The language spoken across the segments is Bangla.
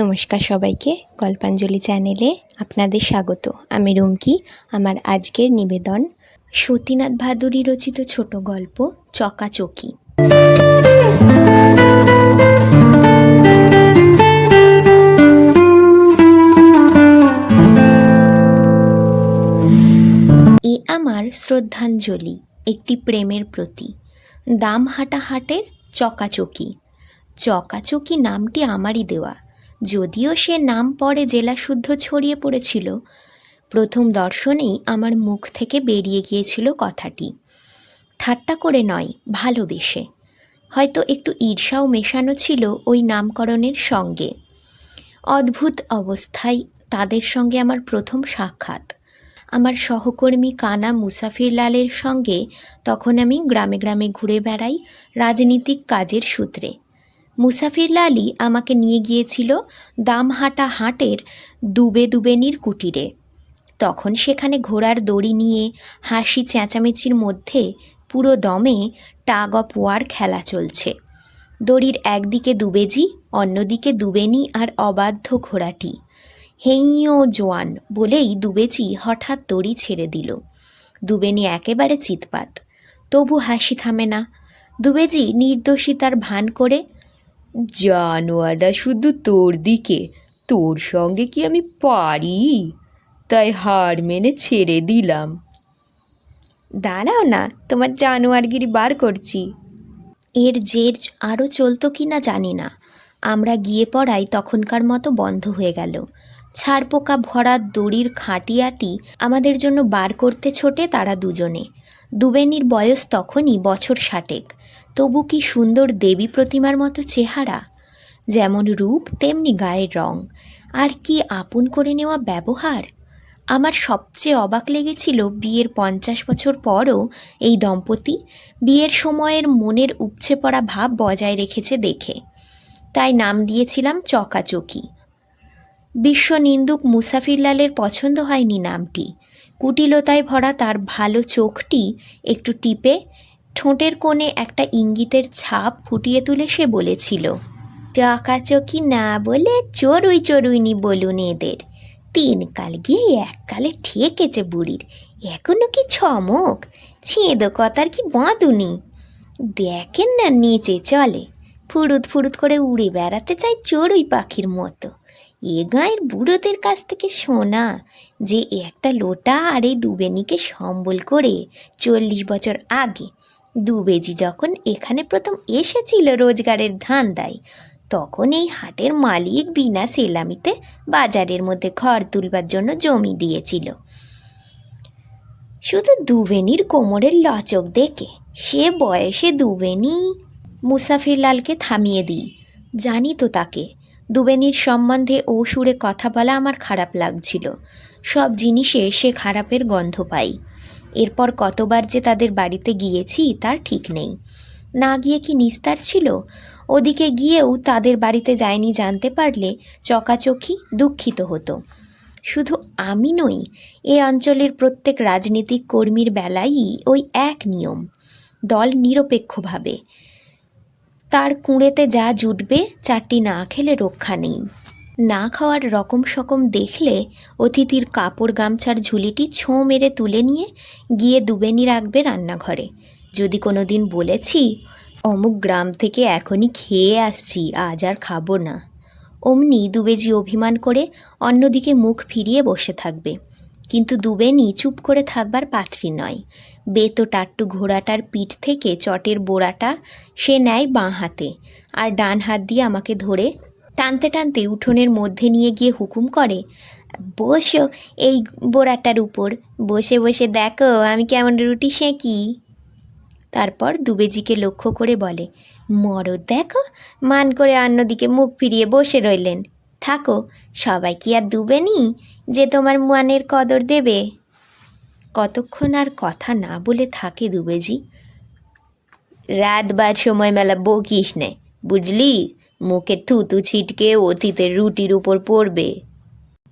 নমস্কার সবাইকে গল্পাঞ্জলি চ্যানেলে আপনাদের স্বাগত। আমি রুমকি, আমার আজকের নিবেদন সতীনাথ ভাদুরী রচিত ছোট গল্প চকাচকি এ আমার শ্রদ্ধাঞ্জলি, একটি প্রেমের প্রতি। দাম হাটা হাটের চকাচকি চকাচকি নামটি আমারই দেওয়া। যদিও সে নাম পরে জেলা শুদ্ধ ছড়িয়ে পড়েছিল। প্রথম দর্শনেই আমার মুখ থেকে বেরিয়ে গিয়েছিল কথাটি। ঠাট্টা করে নয়, ভালোবেসে। হয়তো একটু ঈর্ষাও মেশানো ছিল ওই নামকরণের সঙ্গে। অদ্ভুত অবস্থায় তাদের সঙ্গে আমার প্রথম সাক্ষাৎ। আমার সহকর্মী কানা মুসাফির লালের সঙ্গে তখন আমি গ্রামে গ্রামে ঘুরে বেড়াই রাজনীতিক কাজের সূত্রে। মুসাফির লালই আমাকে নিয়ে গিয়েছিল দামহাটা হাটের দুবে দুবেনির কুটিরে। তখন সেখানে ঘোড়ার দড়ি নিয়ে, হাসি চেঁচামেচির মধ্যে পুরো দমে টাগ অফ ওয়ার খেলা চলছে। দড়ির একদিকে দুবেজি, অন্যদিকে দুবেনি আর অবাধ্য ঘোড়াটি। হেইও জোয়ান বলেই দুবেজি হঠাৎ দড়ি ছেড়ে দিল। দুবেনি একেবারে চিৎপাত। তবু হাসি থামে না। দুবেজি নির্দোষিতার ভান করে জানোয়ারটা শুধু তোর দিকে, তোর সঙ্গে কি আমি পারি? তাই হার মেনে ছেড়ে দিলাম। দাঁড়াও না, তোমার জানোয়ারগিরি বার করছি। এর জের আরও চলতো কি না জানি না। আমরা গিয়ে পড়াই তখনকার মতো বন্ধ হয়ে গেল। ছাড়পোকা ভরা দড়ির খাটিয়াটি আমাদের জন্য বার করতে ছোটে তারা দুজনে। দুবেনির বয়স তখনই বছর ষাটেক। তবু কি সুন্দর দেবী প্রতিমার মতো চেহারা? যেমন রূপ, তেমনি গায়ের রং। আর কি আপন করে নেওয়া ব্যবহার? আমার সবচেয়ে অবাক লেগেছিল বিয়ের পঞ্চাশ বছর পরও এই দম্পতি বিয়ের সময়ের মনের উপচে পড়া ভাব বজায় রেখেছে দেখে। তাই নাম দিয়েছিলাম চকাচকি। বিশ্ব নিন্দুক মুসাফিরলালের পছন্দ হয়নি নামটি। কুটিলতায় ভরা তার ভালো চোখটি একটু টিপে ঠোঁটের কোণে একটা ইঙ্গিতের ছাপ ফুটিয়ে তুলে সে বলেছিল চকাচকি না বলে চড়ুই চড়ুইনি বলুন এদের। তিন কাল গিয়ে এক কালে ঠেকেছে বুড়ির। এখনও কি ছমক? ছেঁদো কথার কি বাঁধুনি? দেখেন না নিচে চলে। ফুরুত ফুরুত করে উড়ে বেড়াতে চায় চড়ুই পাখির মতো। এ গাঁয়ের বুড়োদের কাছ থেকে শোনা যে একটা লোটা আর এই দুবেনিকে সম্বল করে চল্লিশ বছর আগে দুবেজি যখন এখানে প্রথম এসেছিল রোজগারের ধান্দায়, তখন এই হাটের মালিক বিনা সেলামিতে বাজারের মধ্যে ঘর তুলবার জন্য জমি দিয়েছিল। শুধু দুবেনির কোমরের লচক দেখে সে বয়সে দুবেনি মুসাফিরলালকে থামিয়ে দিই। জানি তো তাকে। দুবেনির সম্বন্ধে সুরে কথা বলা আমার খারাপ লাগছিল। সব জিনিসে সে খারাপের গন্ধ পাই। এরপর কতবার যে তাদের বাড়িতে গিয়েছি তার ঠিক নেই। না গিয়ে কি নিস্তার ছিল? ওদিকে গিয়েও তাদের বাড়িতে যায়নি জানতে পারলে চকাচকি দুঃখিত হতো। শুধু আমি নই, এ অঞ্চলের প্রত্যেক রাজনীতিক কর্মীর বেলায়ই ওই এক নিয়ম, দল নিরপেক্ষভাবে। তার কুঁড়েতে যা জুটবে, চারটি না খেলে রক্ষা নেই। না খাওয়ার রকম সকম দেখলে অতিথির কাপড় গামছার ঝুলিটি ছোঁ মেরে তুলে নিয়ে গিয়ে দুবেনি রাখবে রান্নাঘরে। যদি কোনো দিন বলেছি, অমুক গ্রাম থেকে এখনই খেয়ে আসছি, আজ আর খাব না। অমনি দুবেজি অভিমান করে অন্যদিকে মুখ ফিরিয়ে বসে থাকবে। কিন্তু দুবেনি চুপ করে থাকবার পাত্রী নয়। বেতো টাট্টু ঘোড়াটার পিঠ থেকে চটের বোড়াটা সে নেয় বাঁ হাতে, আর ডান হাত দিয়ে আমাকে ধরে টানতে টানতে উঠোনের মধ্যে নিয়ে গিয়ে হুকুম করে, বসো এই বোড়াটার উপর, বসে বসে দেখো আমি কেমন রুটি সেঁকি? তারপর দুবেজিকে লক্ষ্য করে বলে, মরদ দেখো, মান করে অন্যদিকে মুখ ফিরিয়ে বসে রইলেন। থাকো, সবাই কি আর দুবেনি যে তোমার মানের কদর দেবে? কতক্ষণ আর কথা না বলে থাকে দুবেজি। রাত বাদ সময় মেলা বকিস নে, বুঝলি? মুখে থুতু ছিটকে অতীতের রুটির উপর পড়বে।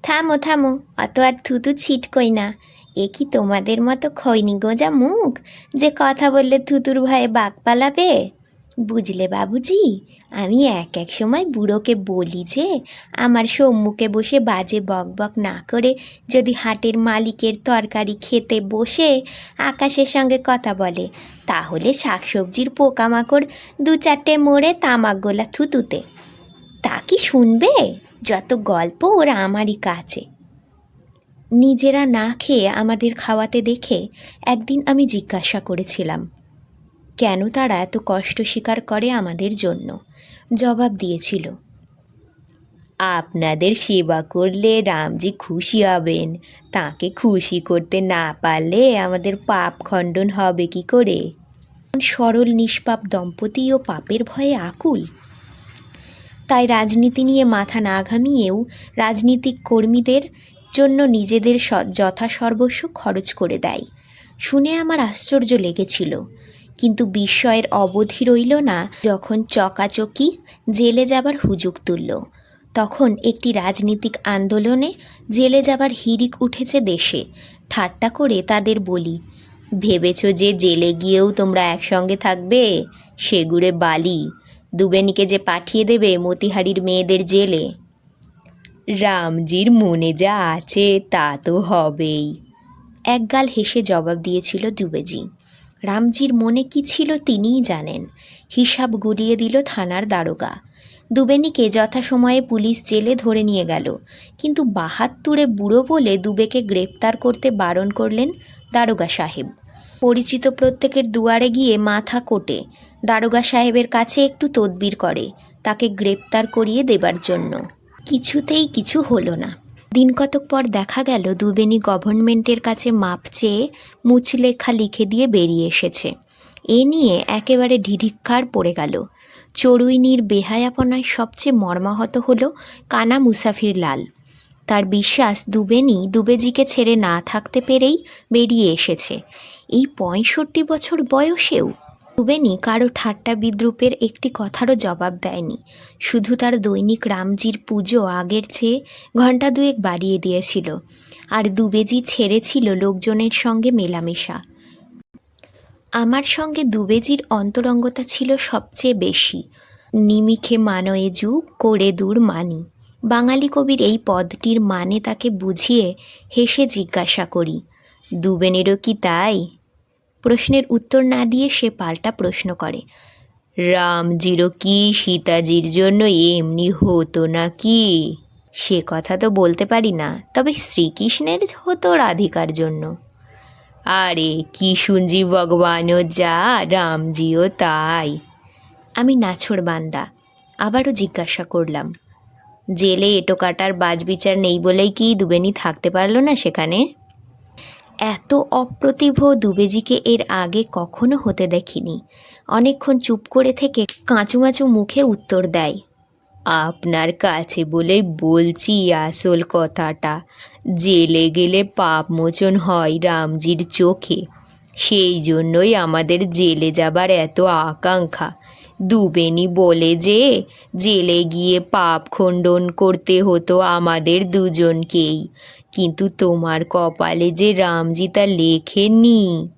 থামো থামো, অত আর থুতু ছিটকই না। এ কি তোমাদের মতো খৈনি গোজা মুখ যে কথা বললে থুতুর ভয়ে বাঘ পালাবে? বুঝলে বাবুজি? আমি এক এক সময় বুড়োকে বলি যে, আমার সম্মুখে বসে বাজে বক বক না করে যদি হাটের মালিকের তরকারি খেতে বসে আকাশের সঙ্গে কথা বলে, তাহলে শাকসবজির পোকামাকড় দু চারটে মোড়ে তামাক গোলা থুতুতে। তা কি শুনবে? যত গল্প ওরা আমারই কাছে। নিজেরা না খেয়ে আমাদের খাওয়াতে দেখে একদিন আমি জিজ্ঞাসা করেছিলাম কেন তারা এত কষ্ট স্বীকার করে আমাদের জন্য? জবাব দিয়েছিল, আপনাদের সেবা করলে রামজি খুশি হবেন। তাকে খুশি করতে না পারলে আমাদের পাপ খণ্ডন হবে কি করে? সরল, নিষ্পাপ দম্পতি ও পাপের ভয়ে আকুল। তাই রাজনীতি নিয়ে মাথা না ঘামিয়েও রাজনীতিক কর্মীদের জন্য নিজেদের যথাসর্বস্ব খরচ করে দেয়। শুনে আমার আশ্চর্য লেগেছিল কিন্তু বিস্ময়ের অবধি রইল না যখন চকাচকি জেলে যাবার হুজুগ তুলল। তখন একটি রাজনীতিক আন্দোলনে জেলে যাবার হিরিক উঠেছে দেশে। ঠাট্টা করে তাদের বলি, ভেবেছ যে জেলে গিয়েও তোমরা একসঙ্গে থাকবে? সেগুড়ে বালি, দুবেনিকে যে পাঠিয়ে দেবে মতিহারির মেয়েদের জেলে? রামজির মনে যা আছে তা তো হবেই। একগাল হেসে জবাব দিয়েছিল দুবেজি। রামজির মনে কি ছিল তিনিই জানেন। হিসাব গুলিয়ে দিল থানার দারোগা। দুবেনিকে যথাসময়ে পুলিশ জেলে ধরে নিয়ে গেল। কিন্তু বাহাত্তুরে বুড়ো বলে দুবেকে গ্রেপ্তার করতে বারণ করলেন দারোগা সাহেব। পরিচিত প্রত্যেকের দুয়ারে গিয়ে মাথা কোটে। দারোগা সাহেবের কাছে একটু তদবির করে। তাকে গ্রেপ্তার করিয়ে দেবার জন্য। কিছুতেই কিছু হলো না। দিন কতক পর দেখা গেল দুবেনি গভর্নমেন্টের কাছে মাপ চেয়ে মুচলেখা লিখে দিয়ে বেরিয়ে এসেছে। এ নিয়ে একেবারে ঢিঢিক্ষার পড়ে গেল। চড়ুইনির বেহায়াপনায় সবচেয়ে মর্মাহত হল কানা মুসাফির লাল। তার বিশ্বাস দুবেনি দুবেজিকে ছেড়ে না থাকতে পেরেই বেরিয়ে এসেছে। এই পঁয়ষট্টি বছর বয়সেও দুবেনি কারও ঠাট্টা বিদ্রুপের একটি কথারও জবাব দেয়নি। শুধু তার দৈনিক রামজির পুজো আগের চেয়ে ঘণ্টা দুয়েক বাড়িয়ে দিয়েছিল। আর দুবেজি ছেড়েছিল লোকজনের সঙ্গে মেলামেশা। আমার সঙ্গে দুবেজির অন্তরঙ্গতা ছিল সবচেয়ে বেশি। নিমিখে মানয়ে যুগ করে দূর মানি। বাঙালি কবির এই পদটির মানে তাকে বুঝিয়ে হেসে জিজ্ঞাসা করি, দুবেনেরও কি তাই? প্রশ্নের উত্তর না দিয়ে সে পাল্টা প্রশ্ন করে। রামজিরও কি সীতাজির জন্য এমনি হতো নাকি? সে কথা তো বলতে পারি না, তবে শ্রীকৃষ্ণের হতো রাধিকার জন্য। আরে কি শুনজি ভগবানও যা, রামজিও তাই। আমি নাছড় বান্দা, আবারও জিজ্ঞাসা করলাম, জেলে এটো কাটার বাজবিচার নেই বলেই কি দুবেনি থাকতে পারল না সেখানে? এত অপ্রতিভ দুবেজিকে এর আগে কখনো হতে দেখিনি। অনেকক্ষণ চুপ করে থেকে কাঁচুমাচু মুখে উত্তর দেয়, আপনার কাছে বলেই বলছি আসল কথাটা। জেলে গেলে পাপ মোচন হয় রামজির চোখে। সেই জন্যই আমাদের জেলে যাবার এত আকাঙ্ক্ষা। দুবেনি বলে যে জেলে গিয়ে পাপ খণ্ডন করতে হতো আমাদের দুজনকেই। কিন্তু তোমার কপালে যে রামজি তা লেখেননি।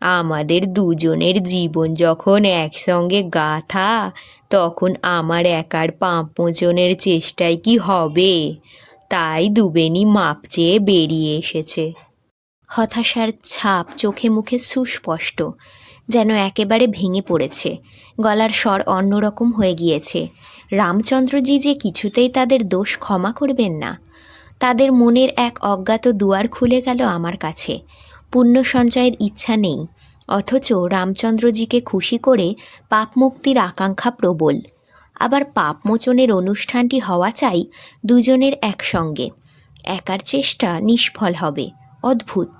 আমাদের দুজনের জীবন যখন একসঙ্গে গাথা, তখন আমার একার পাঁপ মোচনের চেষ্টায় কি হবে? তাই দুবেনি মাপ চেয়ে বেরিয়ে এসেছে। হতাশার ছাপ চোখে মুখে সুস্পষ্ট, যেন একেবারে ভেঙে পড়েছে। গলার স্বর অন্যরকম হয়ে গিয়েছে। রামচন্দ্রজি যে কিছুতেই তাদের দোষ ক্ষমা করবেন না তাদের মনের এক অজ্ঞাত দুয়ার খুলে গেল আমার কাছে। পুণ্য সঞ্চয়ের ইচ্ছা নেই, অথচ রামচন্দ্রজিকে খুশি করে পাপ মুক্তির আকাঙ্ক্ষা প্রবল। আবার পাপ মোচনের অনুষ্ঠানটি হওয়া চাই দুজনের একসঙ্গে। একার চেষ্টা নিষ্ফল হবে, অদ্ভুত।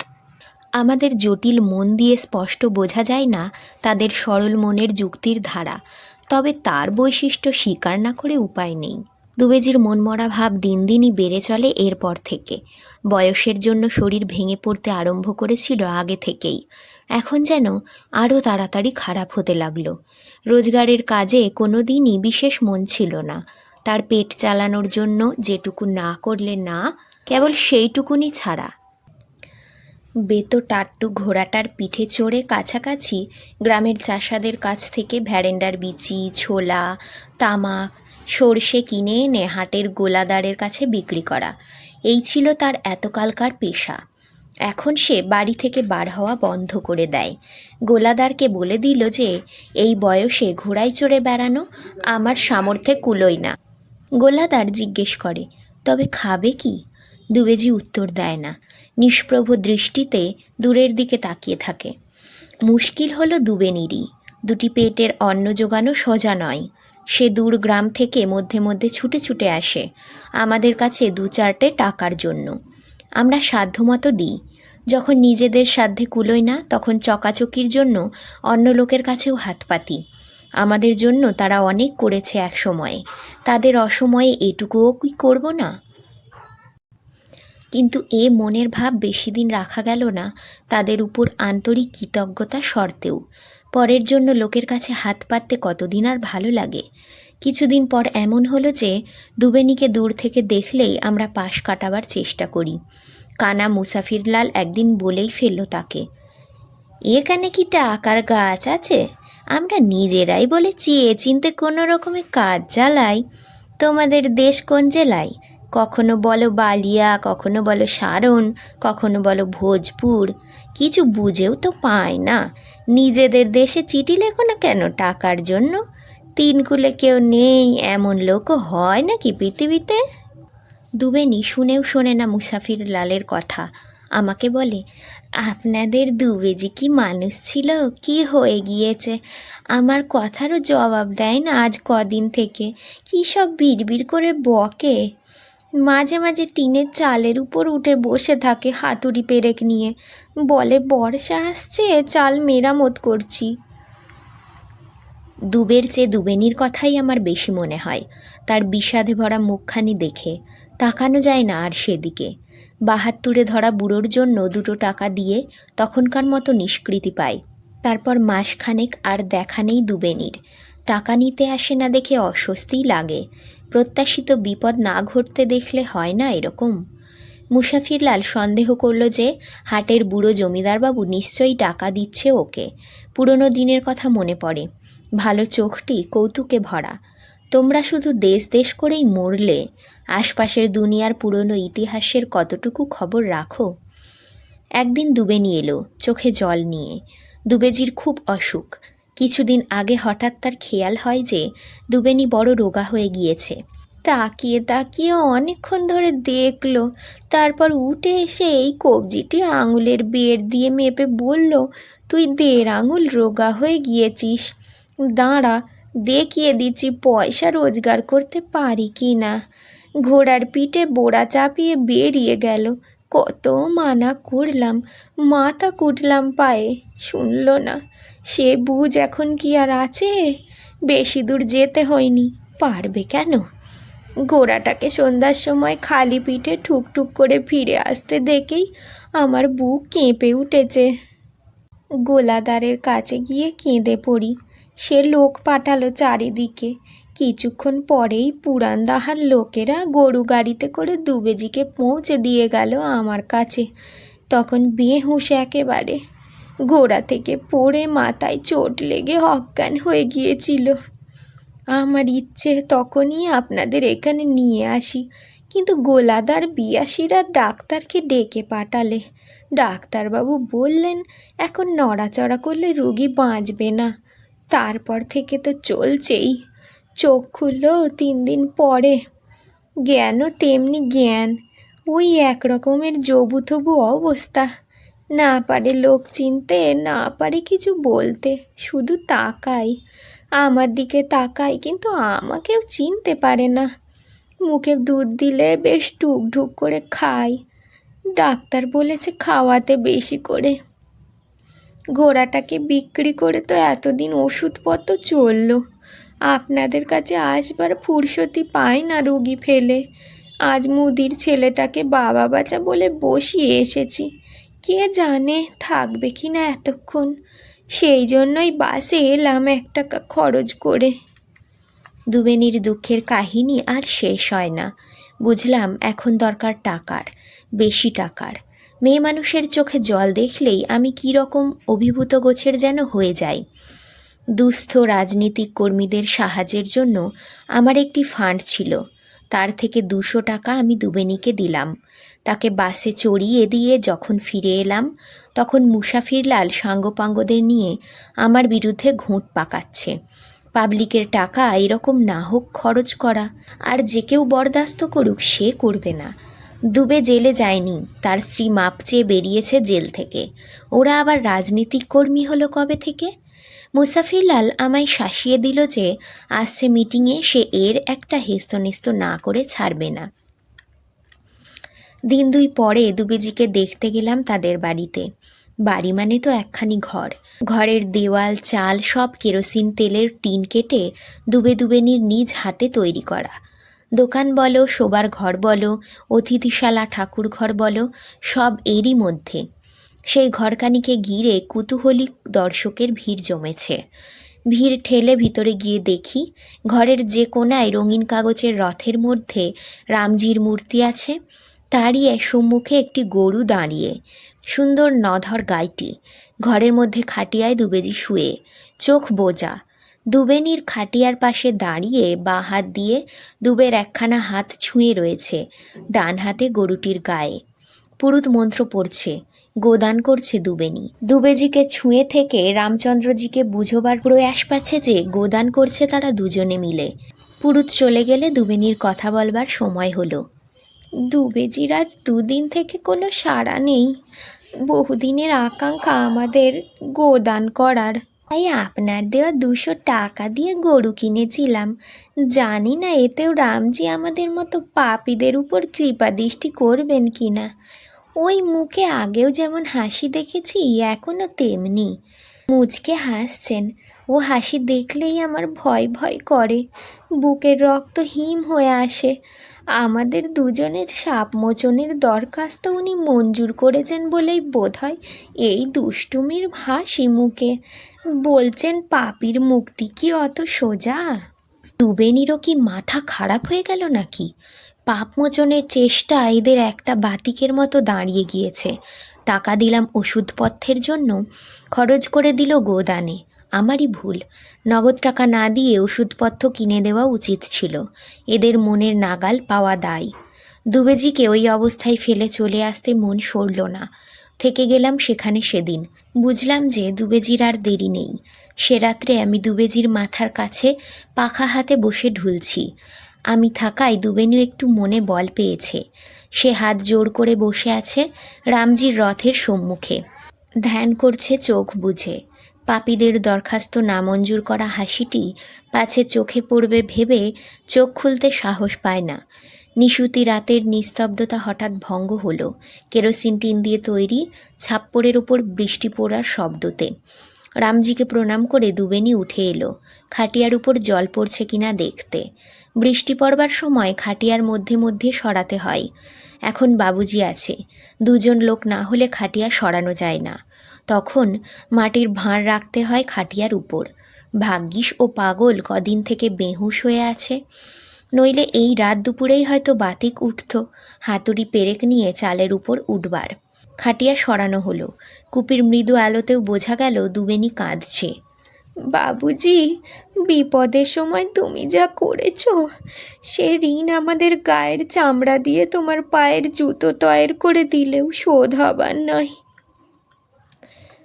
আমাদের জটিল মন দিয়ে স্পষ্ট বোঝা যায় না তাদের সরল মনের যুক্তির ধারা, তবে তার বৈশিষ্ট্য স্বীকার না করে উপায় নেই। দুবেজির মনমরা ভাব দিন দিনই বেড়ে চলে এরপর থেকে। বয়সের জন্য শরীর ভেঙে পড়তে আরম্ভ করেছিল আগে থেকেই। এখন যেন আরও তাড়াতাড়ি খারাপ হতে লাগল। রোজগারের কাজে কোনো দিনই বিশেষ মন ছিল না। তার পেট চালানোর জন্য যেটুকু না করলে না, কেবল সেইটুকুনি ছাড়া। বেতো টাট্টু ঘোড়াটার পিঠে চড়ে কাছাকাছি গ্রামের চাষাদের কাছ থেকে ভ্যারেন্ডার বিচি, ছোলা, তামাক সর্ষে কিনে এনে হাটের গোলাদারের কাছে বিক্রি করা। এই ছিল তার এতকালকার পেশা। এখন সে বাড়ি থেকে বার হওয়া বন্ধ করে দেয়। গোলাদারকে বলে দিল যে, এই বয়সে ঘোড়ায় চড়ে বেড়ানো আমার সামর্থ্যে কুলোয় না। গোলাদার জিজ্ঞেস করে, তবে খাবে কি? দুবেজি উত্তর দেয় না। নিষ্প্রভ দৃষ্টিতে দূরের দিকে তাকিয়ে থাকে। মুশকিল হলো দুবেনিরই। দুটি পেটের অন্ন জোগানো সোজা নয়। সে দূর গ্রাম থেকে মধ্যে মধ্যে ছুটে ছুটে আসে আমাদের কাছে দু চারটে টাকার জন্য। আমরা সাধ্যমতো দিই। যখন নিজেদের সাধ্যে কুলোয় না, তখন চকাচকির জন্য অন্য লোকের কাছেও হাত পাতি। আমাদের জন্য তারা অনেক করেছে এক সময়ে। তাদের অসময়ে এটুকুও কি করব না? কিন্তু এ মনের ভাব বেশি দিন রাখা গেল না, তাদের উপর আন্তরিক কৃতজ্ঞতা সত্ত্বেও। পরের জন্য লোকের কাছে হাত পাততে কতদিন আর ভালো লাগে? কিছুদিন পর এমন হলো যে দুবেনিকে দূর থেকে দেখলেই আমরা পাশ কাটাবার চেষ্টা করি। কানা মুসাফিরলাল একদিন বলেই ফেলল তাকে, এখানে কি টাকার গাছ আছে? আমরা নিজেরাই বলে চেয়ে চিনতে কোনো রকমে কাজ চালাই তোমাদের দেশ কোন জেলায়? কখনো বলো বালিয়া, কখনো বলো সারণ, কখনো বলো ভোজপুর। কিছু বুঝেও তো পায় না। নিজেদের দেশে চিঠি লেখো না কেন টাকার জন্য? তিনকুলে কেউ নেই, এমন লোকও হয় নাকি পৃথিবীতে? দুবেনি শুনেও শোনে না মুসাফির লালের কথা। আমাকে বলে, আপনাদের দুবেজি কি মানুষ ছিল, কি হয়ে গিয়েছে? আমার কথারও জবাব দেয় না আজ কদিন থেকে। কী সব বিড়বিড় করে বকে? মাঝে মাঝে টিনের চালের উপর উঠে বসে থাকে হাতুড়ি পেরেক নিয়ে। বলে, বর্ষা আসছে, চাল মেরামত করছি। দুবের চেয়ে দুবেনির কথাই আমার বেশি মনে হয়। তার বিষাদে ভরা মুখখানি দেখে। তাকানো যায় না আর সেদিকে। বাহাত্তরে ধরা বুড়োর জন্য দুটো টাকা দিয়ে তখনকার মতো নিষ্কৃতি পায় তারপর মাসখানেক আর দেখা নেই দুবেনির। টাকা নিতে আসে না দেখে অস্বস্তিই লাগে। প্রত্যাশিত বিপদ না ঘটতে দেখলে হয় না এরকম? মুসাফিরলাল সন্দেহ করল যে, হাটের বুড়ো জমিদারবাবু নিশ্চয়ই টাকা দিচ্ছে ওকে। পুরনো দিনের কথা মনে পড়ে। ভালো চোখটি কৌতুকে ভরা। তোমরা শুধু দেশ দেশ করেই মরলে। আশপাশের দুনিয়ার পুরনো ইতিহাসের কতটুকু খবর রাখো? একদিন দুবেনি এলো, চোখে জল নিয়ে। দুবেজির খুব অসুখ। কিছুদিন আগে হঠাৎ তার খেয়াল হয় যে দুবেনি বড় রোগা হয়ে গিয়েছে। তাকিয়ে তাকিয়ে অনেকক্ষণ ধরে দেখল, তারপর উঠে এসে এই কবজিটি আঙুলের বের দিয়ে মেপে বলল, তুই দেড় আঙুল রোগা হয়ে গিয়েছিস। দাঁড়া, দেখিয়ে দিচ্ছি পয়সা রোজগার করতে পারি কি না? ঘোড়ার পিঠে বোড়া চাপিয়ে বেরিয়ে গেল। কত মানা করলাম, মাথা কুটলাম পায়ে। শুনলো না সে বুঝ এখন কি আর আছে? বেশি দূর যেতে হয়নি। পারবে কেন? ঘোড়াটাকে সন্ধ্যার সময় খালি পিঠে ঠুকঠুক করে ফিরে আসতে দেখেই আমার বুক কেঁপে উঠেছে। গোলাদারের কাছে গিয়ে কেঁদে পড়ি। সে লোক পাঠালো চারিদিকে। কিছুক্ষণ পরেই পুরান দাহার লোকেরা গরু গাড়িতে করে দুবেজিকে পৌঁছে দিয়ে গেল আমার কাছে। তখন বেহুশ একেবারে ঘোড়া থেকে পড়ে মাথায় চোট লেগে অজ্ঞান হয়ে গিয়েছিল। আমার ইচ্ছে তখনই আপনাদের এখানে নিয়ে আসি। কিন্তু গোলাদার বিয়াসিরা ডাক্তারকে ডেকে পাঠালে। ডাক্তারবাবু বললেন, এখন নড়াচড়া করলে রুগী বাঁচবে না। তারপর থেকে তো চলছেই। চোখ খুললো তিন দিন পরে। জ্ঞানও তেমনি জ্ঞান। ওই এক রকমের জবুথবু অবস্থা। না পারে লোক চিনতে, না পারে কিছু বলতে, শুধু তাকাই। আমার দিকে তাকাই, কিন্তু আমাকেও চিনতে পারে না। মুখে দুধ দিলে বেশ ঢুক করে খায় ডাক্তার বলেছে খাওয়াতে বেশি করে। ঘোড়াটাকে বিক্রি করে তো এতদিন ওষুধপত্র চলল। আপনাদের কাছে আসবার ফুরসতি পায় না রুগী ফেলে। আজ মুদির ছেলেটাকে বাবা বাচ্চা বলে বসিয়ে এসেছি। কে জানে থাকবে কি না এতক্ষণ। সেই জন্যই বাসে এলাম এক টাকা খরচ করে। দুবেনির দুঃখের কাহিনী আর শেষ হয় না। বুঝলাম এখন দরকার টাকার, বেশি টাকার। মেয়ে মানুষের চোখে জল দেখলেই আমি কী রকম অভিভূত গোছের যেন হয়ে যাই। দুস্থ রাজনীতিক কর্মীদের সাহায্যের জন্য আমার একটি ফান্ড ছিল। তার থেকে দুশো টাকা আমি দুবেনিকে দিলাম। তাকে বাসে চড়িয়ে দিয়ে যখন ফিরে এলাম, তখন মুসাফিরলাল সাঙ্গপাঙ্গদের নিয়ে আমার বিরুদ্ধে ঘুঁট পাকাচ্ছে। পাবলিকের টাকা এরকম না হোক খরচ করা, আর যে কেউ বরদাস্ত করুক সে করবে না। দুবে জেলে যায়নি, তার স্ত্রী মাপ চেয়ে বেরিয়েছে জেল থেকে। ওরা আবার রাজনীতিক কর্মী হলো কবে থেকে? মুসাফিরলাল আমায় শাসিয়ে দিল যে, আসছে মিটিংয়ে সে এর একটা হেস্তনেস্ত না করে ছাড়বে না। দিন দুই পরে দুবেজিকে দেখতে গেলাম তাদের বাড়িতে। বাড়ি মানে তো একখানি ঘর। ঘরের দেওয়াল, চাল, সব কেরোসিন, তেলের টিন কেটে দুবে দুবেনির নিজ হাতে তৈরি করা। দোকান বলো, শোবার ঘর বলো, অতিথিশালা, ঠাকুর ঘর বলো, সব এরই মধ্যে। সেই ঘরকানিকে ঘিরে কুতূহলী দর্শকের ভিড় জমেছে। ভিড় ঠেলে ভিতরে গিয়ে দেখি, ঘরের যে কোনায় রঙিন কাগজের রথের মধ্যে রামজির মূর্তি আছে তারই সম্মুখে একটি গরু দাঁড়িয়ে। সুন্দর নধর গাইটি। ঘরের মধ্যে খাটিয়ায় দুবেজি শুয়ে। চোখ বোজা। দুবেনির খাটিয়ার পাশে দাঁড়িয়ে বা হাত দিয়ে দুবের একখানা হাত ছুঁয়ে রয়েছে ডান হাতে গরুটির গায়ে। পুরুত মন্ত্র পড়ছে, গোদান করছে দুবেনি। দুবেজিকে ছুঁয়ে থেকে রামচন্দ্রজিকে বুঝোবার প্রয়াস পাচ্ছে যে গোদান করছে তারা দুজনে মিলে। পুরুত চলে গেলে দুবেনির কথা বলবার সময় হলো। দুবেজির আজ দুদিন থেকে কোনো সাড়া নেই। বহুদিনের আকাঙ্ক্ষা আমাদের গোদান করার। তাই আপনার দেওয়া দুশো টাকা দিয়ে গরু কিনেছিলাম। জানি না এতেও রামজি আমাদের মতো পাপীদের উপর কৃপা দৃষ্টি করবেন কি না ওই মুখে আগেও যেমন হাসি দেখেছি এখনও তেমনি। মুচকে হাসছেন। ও হাসি দেখলেই আমার ভয় ভয় করে। বুকের রক্ত হিম হয়ে আসে। আমাদের দুজনের সাপ মোচনের দরখাস্ত উনি মঞ্জুর করেছেন বলেই বোধ হয় এই দুষ্টুমির হাসি মুখে। বলছেন, পাপির মুক্তি কি অত সোজা? দুবেনিরও কি মাথা খারাপ হয়ে গেল নাকি? পাপ মোচনের চেষ্টা এদের একটা বাতিকের মতো দাঁড়িয়ে গিয়েছে। টাকা দিলাম ওষুধপথ্যের জন্য, খরচ করে দিল গোদানে। আমারই ভুল। নগদ টাকা না দিয়ে ওষুধপত্র কিনে দেওয়া উচিত ছিল। এদের মনের নাগাল পাওয়া দায়। দুবেজিকে ওই অবস্থায় ফেলে চলে আসতে মন সরল না। থেকে গেলাম সেখানে সেদিন। বুঝলাম যে দুবেজির আর দেরি নেই। সে রাত্রে আমি দুবেজির মাথার কাছে পাখা হাতে বসে ঢুলছি। আমি থাকায় দুবেনু একটু মনে বল পেয়েছে। সে হাত জোর করে বসে আছে রামজির রথের সম্মুখে। ধ্যান করছে চোখ বুঝে। পাপীদের দরখাস্ত নামঞ্জুর করা হাসিটি পাছে চোখে পড়বে ভেবে চোখ খুলতে সাহস পায় না। নিশুতি রাতের নিস্তব্ধতা হঠাৎ ভঙ্গ হলো। কেরোসিন টিন দিয়ে তৈরি ছাপ্পড়ের ওপর বৃষ্টি পড়ার শব্দতে। রামজিকে প্রণাম করে দুবেনি উঠে এলো। খাটিয়ার উপর জল পড়ছে কিনা দেখতে। বৃষ্টি পড়বার সময় খাটিয়ার মধ্যে মধ্যে সরাতে হয়। এখন বাবুজি আছে। দুজন লোক না হলে খাটিয়া সরানো যায় না। তখন মাটির ভাঁড় রাখতে হয় খাটিয়ার উপর। ভাগ্যিস ও পাগল কদিন থেকে বেহুশ হয়ে আছে। নইলে এই রাত দুপুরেই হয়তো বাতিক উঠত, হাতুড়ি পেরেক নিয়ে চালের উপর উঠবার। খাটিয়া সরানো হলো। কুপির মৃদু আলোতেও বোঝা গেল দুবেনি কাঁদছে। বাবুজি, বিপদের সময় তুমি যা করেছ, সে ঋণ আমাদের গায়ের চামড়া দিয়ে তোমার পায়ের জুতো তয়ের করে দিলেও শোধ হবার নয়।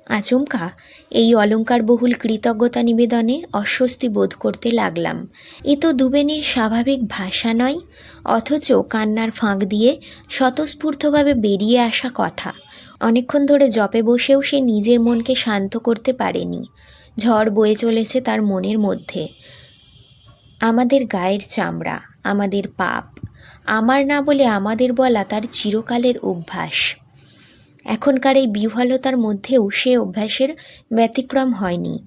আচমকা এই অলঙ্কারবহুল কৃতজ্ঞতা নিবেদনে অস্বস্তি বোধ করতে লাগলাম। এ তো দুবেনির স্বাভাবিক ভাষা নয়, অথচ কান্নার ফাঁক দিয়ে স্বতঃস্ফূর্তভাবে বেরিয়ে আসা কথা। অনেকক্ষণ ধরে জপে বসেও সে নিজের মনকে শান্ত করতে পারেনি। ঝড় বয়ে চলেছে তার মনের মধ্যে। আমাদের গায়ের চামড়া, আমাদের পাপ, আমার না বলে আমাদের বলা তার চিরকালের অভ্যাস। এখনকার এই বিহ্বলতার মধ্যেও সে অভ্যাসের ব্যতিক্রম হয়নি।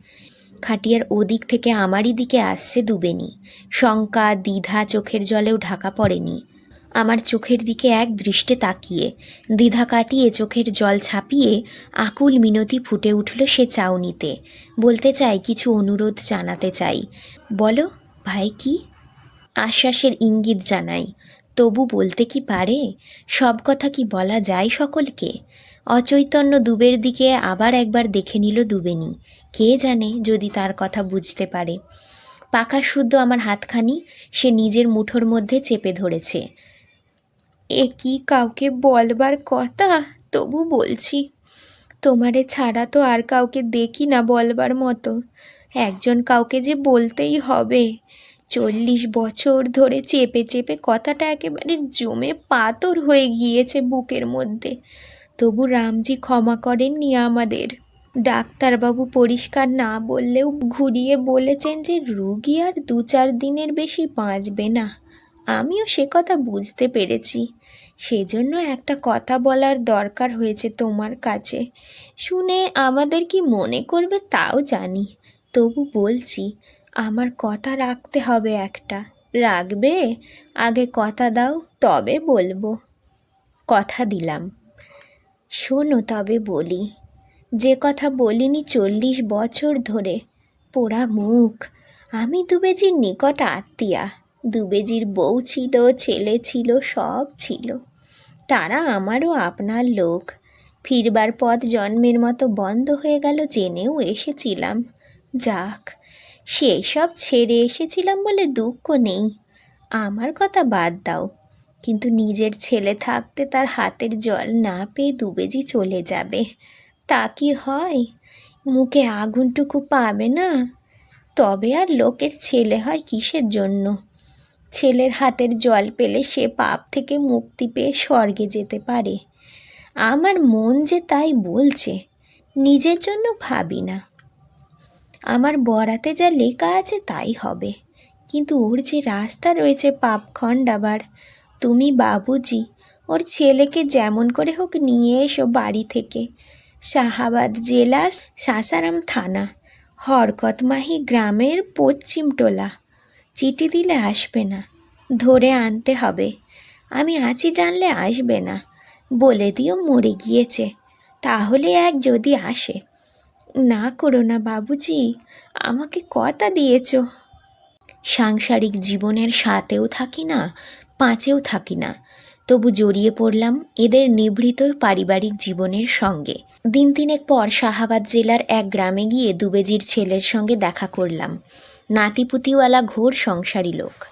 খাটিয়ার ওদিক থেকে আমারই দিকে আসছে দুবেনি শঙ্কা, দ্বিধা চোখের জলেও ঢাকা পড়েনি। আমার চোখের দিকে এক দৃষ্টে তাকিয়ে, দ্বিধা কাটিয়ে চোখের জল ছাপিয়ে আকুল মিনতি ফুটে উঠল সে চাউনিতে। বলতে চাই, কিছু অনুরোধ জানাতে চাই। বলো, ভাই কি? আশ্বাসের ইঙ্গিত জানাই। তবু বলতে কি পারে? সব কথা কি বলা যায় সকলকে? অচৈতন্য দুবের দিকে আবার একবার দেখে নিল দুবেনি কে জানে যদি তার কথা বুঝতে পারে। পাকা শুদ্ধ আমার হাতখানি, সে নিজের মুঠোর মধ্যে চেপে ধরেছে। এ কি কাউকে বলবার কথা? তবু বলছি, তোমারে ছাড়া তো আর কাউকে দেখি না বলবার মতো। একজন কাউকে যে বলতেই হবে। চল্লিশ বছর ধরে চেপে চেপে কথাটা একেবারে জমে পাথর হয়ে গিয়েছে বুকের মধ্যে। তবু রামজি ক্ষমা করেননি আমাদের। ডাক্তারবাবু পরিষ্কার না বললেও ঘুরিয়ে বলেছেন যে রুগী আর দু চার দিনের বেশি বাঁচবে না। আমিও সে কথা বুঝতে পেরেছি। সেজন্য একটা কথা বলার দরকার হয়েছে তোমার কাছে। শুনে আমাদের কি মনে করবে তাও জানি। তবু বলছি, আমার কথা রাখতে হবে একটা। রাখবে? আগে কথা দাও, তবে বলব। কথা দিলাম। শোনো তবে বলি, যে কথা বলিনি চল্লিশ বছর ধরে, পোড়া মুখ। আমি দুবেজির নিকট আত্মীয়া, দুবেজির বউ ছিল, ছেলে ছিল, সব ছিল। তারা আমারও আপনার লোক। ফিরবার পথ জন্মের মতো বন্ধ হয়ে গেল জেনেও এসেছিলাম। যাক সেসব ছেড়ে এসেছিলাম বলে দুঃখ নেই। আমার কথা বাদ দাও। কিন্তু নিজের ছেলে থাকতে তার হাতের জল না পেয়ে দুবেজি চলে যাবে। তা কি হয়? মুখে আগুনটুকু পাবে না? তবে আর লোকের ছেলে হয় কিসের জন্য? ছেলের হাতের জল পেলে সে পাপ থেকে মুক্তি পেয়ে স্বর্গে যেতে পারে। আমার মন যে তাই বলছে, নিজের জন্য ভাবি না। আমার বরাতে যা লেখা আছে তাই হবে। কিন্তু ওর যে রাস্তা রয়েছে পাপ খণ্ডাবার তুমি বাবুজি, ওর ছেলেকে যেমন করে হোক নিয়ে এসো বাড়ি থেকে। শাহাবাদ জেলা সাসারাম থানা হরকতমাহি গ্রামের পশ্চিম টোলা। চিঠি দিলে আসবে না, ধরে আনতে হবে। আমি আছি জানলে আসবে না, বলে দিও মরে গিয়েছে, তাহলে এক যদি আসে। না করো না বাবুজি, আমাকে কথা দিয়েছ। সাংসারিক জীবনের সাতেও থাকি না, পাঁচেও থাকি না। তবু জড়িয়ে পড়লাম এদের নিভৃত পারিবারিক জীবনের সঙ্গে। দিন তিনেক পর শাহাবাদ জেলার এক গ্রামে গিয়ে দুবেজির ছেলের সঙ্গে দেখা করলাম। নাতিপুতিওয়ালা ঘোর সংসারী লোক।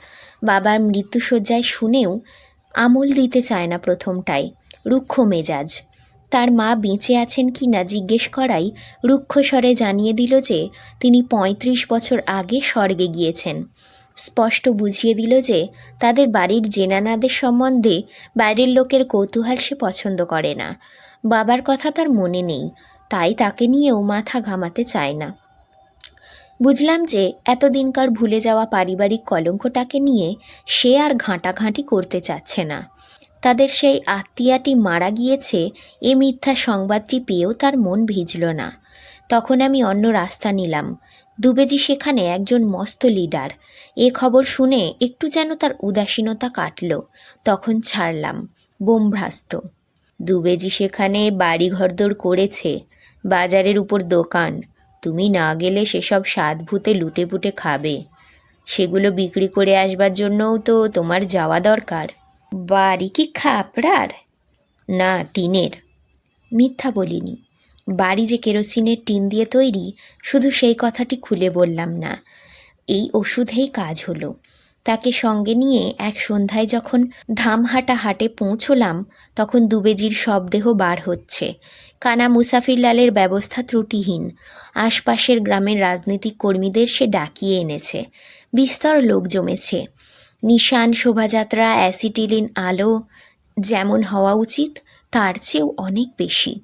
বাবার মৃত্যুশয্যায় শুনেও আমল দিতে চায় না প্রথমটাই, রুক্ষ মেজাজ। তার মা বেঁচে আছেন কি না জিজ্ঞেস করাই রুক্ষ স্বরে জানিয়ে দিল যে, তিনি পঁয়ত্রিশ বছর আগে স্বর্গে গিয়েছেন। স্পষ্ট বুঝিয়ে দিল যে তাদের বাড়ির জেনানাদের সম্বন্ধে বাইরের লোকের কৌতূহল সে পছন্দ করে না। বাবার কথা তার মনে নেই, তাই তাকে নিয়েও মাথা ঘামাতে চায় না। বুঝলাম যে এতদিনকার ভুলে যাওয়া পারিবারিক কলঙ্কটাকে নিয়ে সে আর ঘাঁটাঘাঁটি করতে চাচ্ছে না। তাদের সেই আত্মীয়াটি মারা গিয়েছে এ মিথ্যা সংবাদটি পেয়েও তার মন ভিজল না। তখন আমি অন্য রাস্তা নিলাম দুবেজি সেখানে একজন মস্ত লিডার। এ খবর শুনে একটু যেন তার উদাসীনতা কাটল। তখন ছাড়লাম, বোমভ্রাস্ত। দুবেজি সেখানে বাড়ি ঘরদোর করেছে, বাজারের উপর দোকান। তুমি না গেলে সেসব সাধভূতে লুটে পুটে খাবে। সেগুলো বিক্রি করে আসবার জন্যও তো তোমার যাওয়া দরকার। বাড়ি কি খাপড়ার? না, টিনের। মিথ্যা বলিনি। বাড়ি যে কেরোসিনের টিন দিয়ে তৈরি, শুধু সেই কথাটি খুলে বললাম না। এই ওষুধেই কাজ হলো। তাকে সঙ্গে নিয়ে এক সন্ধ্যায় যখন ধামহাটা হাটে পৌঁছলাম, তখন দুবেজির শবদেহ বার হচ্ছে। কানা মুসাফিরলালের ব্যবস্থা ত্রুটিহীন। আশপাশের গ্রামের রাজনৈতিক কর্মীদের সে ডাকিয়ে এনেছে। বিস্তর লোক জমেছে। নিশান শোভাযাত্রা, অ্যাসিটিলিন আলো যেমন হওয়া উচিত, তার চেয়েও অনেক বেশি।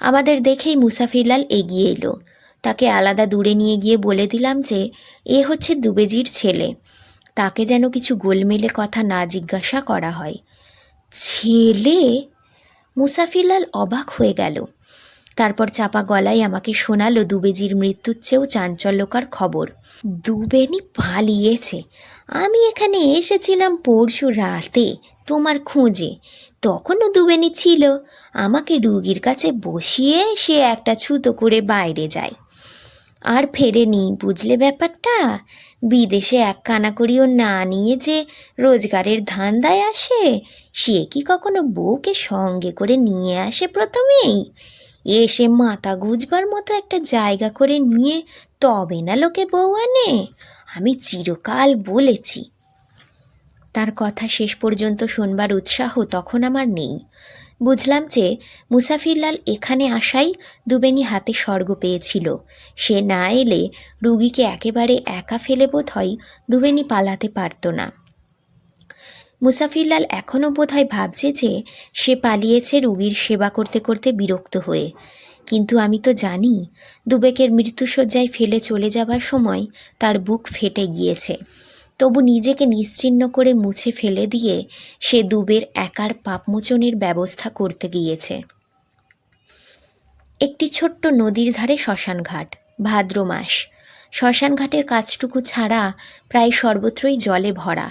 আমাদের দেখেই মুসাফিরলাল এগিয়ে এলো। তাকে আলাদা দূরে নিয়ে গিয়ে বলে দিলাম যে, এ হচ্ছে দুবেজির ছেলে। তাকে যেন কিছু গোলমেলে কথা না জিজ্ঞাসা করা হয়। ছেলে? মুসাফিরলাল অবাক হয়ে গেল। তারপর চাপা গলায় আমাকে শোনালো দুবেজির মৃত্যুর চেয়েও চাঞ্চল্যকার খবর। দুবেনি পালিয়েছে। আমি এখানে এসেছিলাম পরশু রাতে, তোমার খোঁজে। তখনও দুবেনি ছিল। আমাকে রুগীর কাছে বসিয়ে সে একটা ছুতো করে বাইরে যায়। আর ফেরেনি, বুঝলে ব্যাপারটা? বিদেশে এক কানা করিও না নিয়ে যে রোজগারের ধান্দায় আসে, সে কি কখনো বউকে সঙ্গে করে নিয়ে আসে প্রথমেই? এসে মাথা গুজবার মতো একটা জায়গা করে নিয়ে তবে না লোকে বউ আনে? আমি চিরকাল বলেছি তার কথা শেষ পর্যন্ত শোনবার উৎসাহ তখন আমার নেই। বুঝলাম যে মুসাফিরলাল এখানে আসাই দুবেনি হাতে স্বর্গ পেয়েছিল। সে না এলে রুগীকে একেবারে একা ফেলে বোধ হয় দুবেনি পালাতে পারত না। মুসাফিরলাল এখনও বোধ হয় ভাবছে যে সে পালিয়েছে রুগীর সেবা করতে করতে বিরক্ত হয়ে। কিন্তু আমি তো জানি দুবেকের মৃত্যুশয্যায় ফেলে চলে যাবার সময় তার বুক ফেটে গিয়েছে। তবু নিজেকে নিশ্চিহ্ন করে মুছে ফেলে দিয়ে সে দুবের একার পাপমোচনের ব্যবস্থা করতে গিয়েছে। একটি ছোট্ট নদীর ধারে শ্মশানঘাট, ভাদ্র মাস। শ্মশানঘাটের কাজটুকু ছাড়া প্রায় সর্বত্রই জলে ভরা।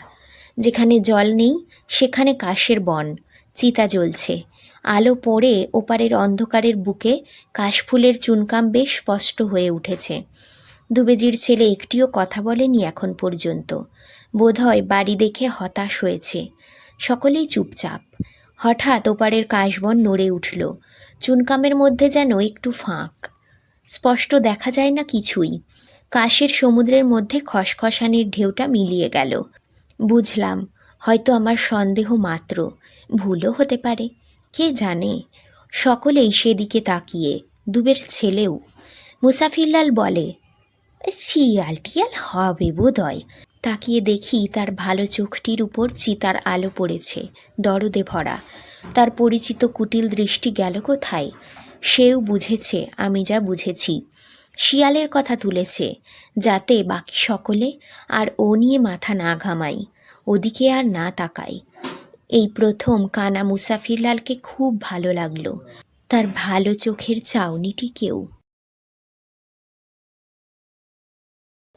যেখানে জল নেই, সেখানে কাশের বন। চিতা জ্বলছে। আলো পড়ে ওপারের অন্ধকারের বুকে কাশফুলের চুনকাম বেশ স্পষ্ট হয়ে উঠেছে। দুবেজির ছেলে একটিও কথা বলেনি এখন পর্যন্ত। বোধহয় বাড়ি দেখে হতাশ হয়েছে। সকলেই চুপচাপ। হঠাৎ ওপারের কাশবন নড়ে উঠল। চুনকামের মধ্যে যেন একটু ফাঁক। স্পষ্ট দেখা যায় না কিছুই। কাশের সমুদ্রের মধ্যে খসখসানির ঢেউটা মিলিয়ে গেল। বুঝলাম, হয়তো আমার সন্দেহ মাত্র। ভুলও হতে পারে। কে জানে? সকলেই সেদিকে তাকিয়ে, দুবের ছেলেও। মুসাফিরলাল বলে শিয়াল টিয়াল হবে বোধহয়। তাকিয়ে দেখি তার ভালো চোখটির উপর চিতার আলো পড়েছে, দরদে ভরা। তার পরিচিত কুটিল দৃষ্টি গেল কোথায়? সেও বুঝেছে, আমি যা বুঝেছি। শিয়ালের কথা তুলেছে, যাতে বাকি সকলে আর ও নিয়ে মাথা না ঘামাই, ওদিকে আর না তাকাই। এই প্রথম কানা মুসাফিরলালকে খুব ভালো লাগল। তার ভালো চোখের চাউনিটিকেও